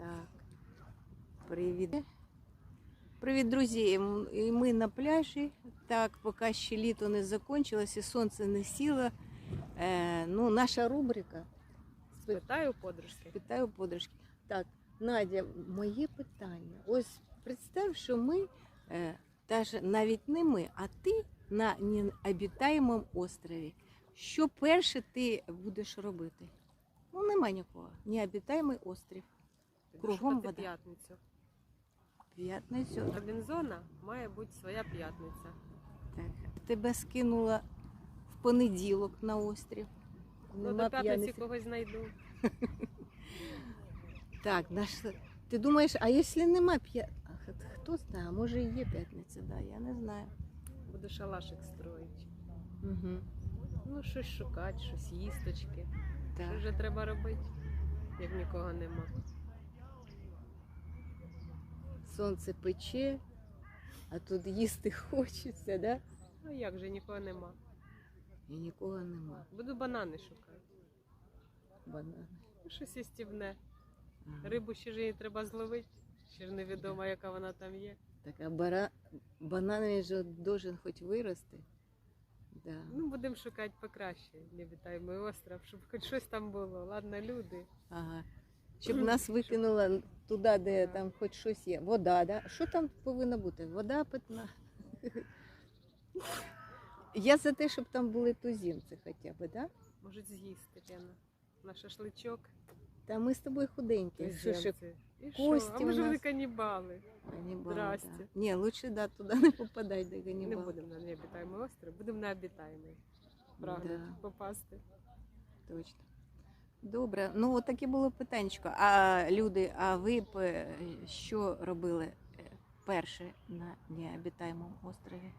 Так. Привіт. Привіт, друзі. І ми на пляжі. Так, поки ще літо не закінчилось і сонце не сіло. Е, ну, наша рубрика. Питаю подружки. Питаю подружки. Так, Надя, моє питання. Ось представ, що ми, е, даже навіть не ми, а ти на необітаємому острові. Що перше ти будеш робити? Ну, нема нікого. Необітаємий острів. Кругом вода. п'ятницю. П'ятницю. Робінзона має бути своя п'ятниця. Так. Тебе скинула в понеділок на острів. Ну, Нема до п'ятниці п'яниці. когось знайду. Так, наш... ти думаєш, а якщо нема п'ятниці? Хто знає, може і є п'ятниця, да, я не знаю. Буду шалашик строїти. Угу. Ну, щось шукати, щось їсточки. Що Так. вже треба робити, як нікого нема. Сонце пече, а тут їсти хочеться, да? Ну як же нікого нема. І нікого нема. Буду банани шукати. Банани. Ну, щось істівне. Ага. Рибу ще ж її треба зловити. Ще ж невідомо, яка вона там є. Так, а бара... банан же должен хоч вирости. Да. Ну, будемо шукати покраще. Невітаємий остров, щоб хоч щось там було. Ладно, люди. Ага. Щоб нас викинуло туди, де там хоч щось є. Вода, да? Що там повинно бути? Вода питна. Я за те, щоб там були туземці хоча б, да? Можуть з'їсти Лена. на шашличок. Та ми з тобою худенькі. Що, що, І кості що? А у вони нас. канібали? Ганнібал, Здрасте. Да. Ні, лучше да, туди не попадай, де Не будемо на необітаємий остров, будемо на обітаємий. Прагнуть Да. попасти. Точно. Добре, ну от таке було питанчко. А люди, а ви б е, що робили е, перше на необітаємому острові?